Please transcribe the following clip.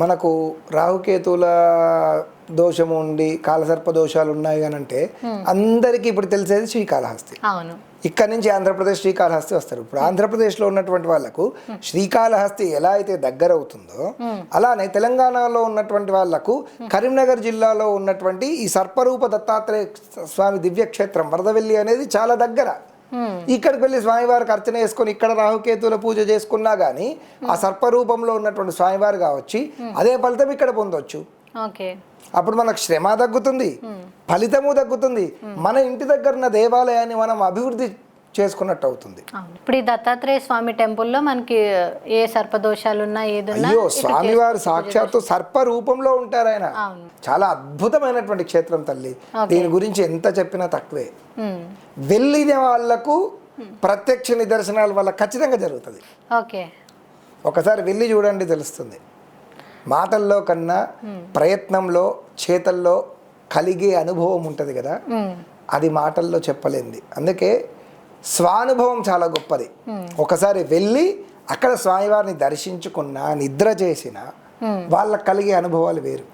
మనకు రాహుకేతుల దోషం ఉండి కాలసర్ప దోషాలు ఉన్నాయి అని అంటే అందరికీ ఇప్పుడు తెలిసేది శ్రీకాళహస్తి. అవును. ఇక్కడ నుంచి ఆంధ్రప్రదేశ్ శ్రీకాళహస్తి వస్తారు. ఇప్పుడు ఆంధ్రప్రదేశ్లో ఉన్నటువంటి వాళ్ళకు శ్రీకాళహస్తి ఎలా అయితే దగ్గర అవుతుందో అలానే తెలంగాణలో ఉన్నటువంటి వాళ్ళకు కరీంనగర్ జిల్లాలో ఉన్నటువంటి ఈ సర్పరూప దత్తాత్రేయ స్వామి దివ్యక్షేత్రం వరదవెల్లి అనేది చాలా దగ్గర. ఇక్కడికి వెళ్ళి స్వామివారికి అర్చన చేసుకొని ఇక్కడ రాహుకేతుల పూజ చేసుకున్నా గానీ ఆ సర్పరూపంలో ఉన్నటువంటి స్వామివారు కావచ్చి అదే ఫలితం ఇక్కడ పొందొచ్చు. అప్పుడు మనకు శ్రమ తగ్గుతుంది ఫలితము తగ్గుతుంది. మన ఇంటి దగ్గర ఉన్న దేవాలయాన్ని మనం అభివృద్ధి చేసుకున్నట్టు అవుతుంది ఇప్పుడు ఈ దత్తాత్రేయ స్వామి టెంపుల్లో మనకి ఏ సర్పదోషాలున్నా ఏదున్నా అయ్యో స్వామివారు సాక్షాత్తు సర్ప రూపంలో ఉంటారు ఆయన. చాలా అద్భుతమైనటువంటి క్షేత్రం తల్లి. దీని గురించి ఎంత చెప్పినా తక్కువే. వెళ్ళిన వాళ్ళకు ప్రత్యక్ష నిదర్శనాల వల్ల ఖచ్చితంగా జరుగుతుంది. ఓకే. ఒకసారి వెళ్ళి చూడండి తెలుస్తుంది. మాటల్లో కన్నా ప్రయత్నంలో చేతల్లో కలిగే అనుభవం ఉంటుంది కదా. అది మాటల్లో చెప్పలేంది. అందుకే స్వానుభవం చాలా గొప్పది. ఒకసారి వెళ్ళి అక్కడ స్వామివారిని దర్శించుకున్నా నిద్ర చేసిన వాళ్ళకి కలిగే అనుభవాలు వేరు.